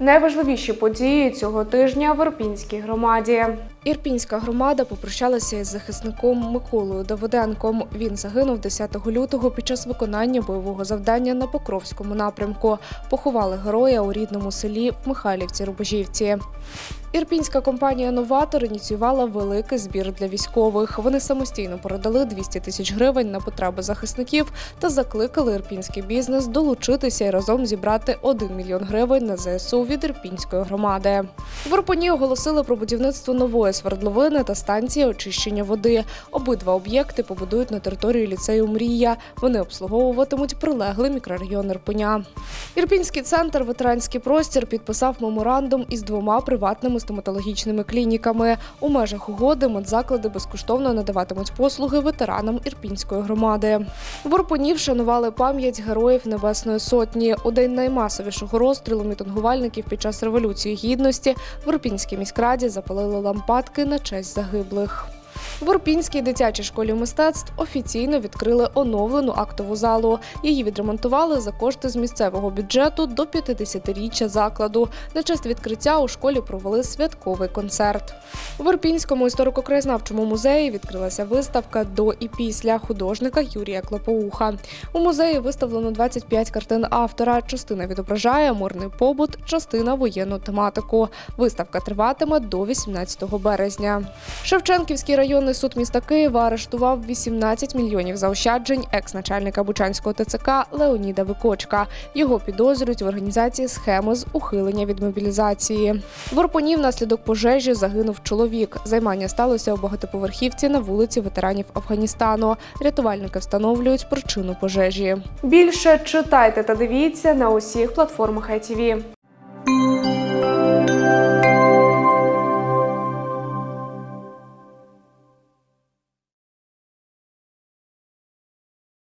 Найважливіші події цього тижня в Ірпінській громаді. Ірпінська громада попрощалася із захисником Миколою Давиденком. Він загинув 10 лютого під час виконання бойового завдання на Покровському напрямку. Поховали героя у рідному селі в Михайлівці-Рубежівці. Ірпінська компанія Новатор ініціювала великий збір для військових. Вони самостійно передали 200 тисяч гривень на потреби захисників та закликали ірпінський бізнес долучитися і разом зібрати 1 мільйон гривень на ЗСУ від ірпінської громади. В Ірпені оголосили про будівництво нової свердловини та станції очищення води. Обидва об'єкти побудують на території ліцею Мрія. Вони обслуговуватимуть прилеглий мікрорайон Ірпеня. Ірпінський центр ветеранський простір підписав меморандум із двома приватними стоматологічними клініками. У межах угоди медзаклади безкоштовно надаватимуть послуги ветеранам Ірпінської громади. В Ірпені вшанували пам'ять героїв Небесної Сотні. У день наймасовішого розстрілу мітингувальників під час революції гідності в Ірпінській міськраді запалили лампадки на честь загиблих. В Ірпінській дитячій школі мистецтв офіційно відкрили оновлену актову залу. Її відремонтували за кошти з місцевого бюджету до 50-річчя закладу. На честь відкриття у школі провели святковий концерт. В Ірпінському історико-краєзнавчому музеї відкрилася виставка до і після художника Юрія Клопоуха. У музеї виставлено 25 картин автора. Частина відображає мирний побут, частина воєнну тематику. Виставка триватиме до 18 березня. Шевченківський районний суд міста Києва арештував 18 мільйонів заощаджень екс-начальника Бучанського ТЦК Леоніда Викочка. Його підозрюють в організації схеми з ухилення від мобілізації. В Орпоні внаслідок пожежі загинув чоловік. Займання сталося у багатоповерхівці на вулиці ветеранів Афганістану. Рятувальники встановлюють причину пожежі. Більше читайте та дивіться на усіх платформах ITV.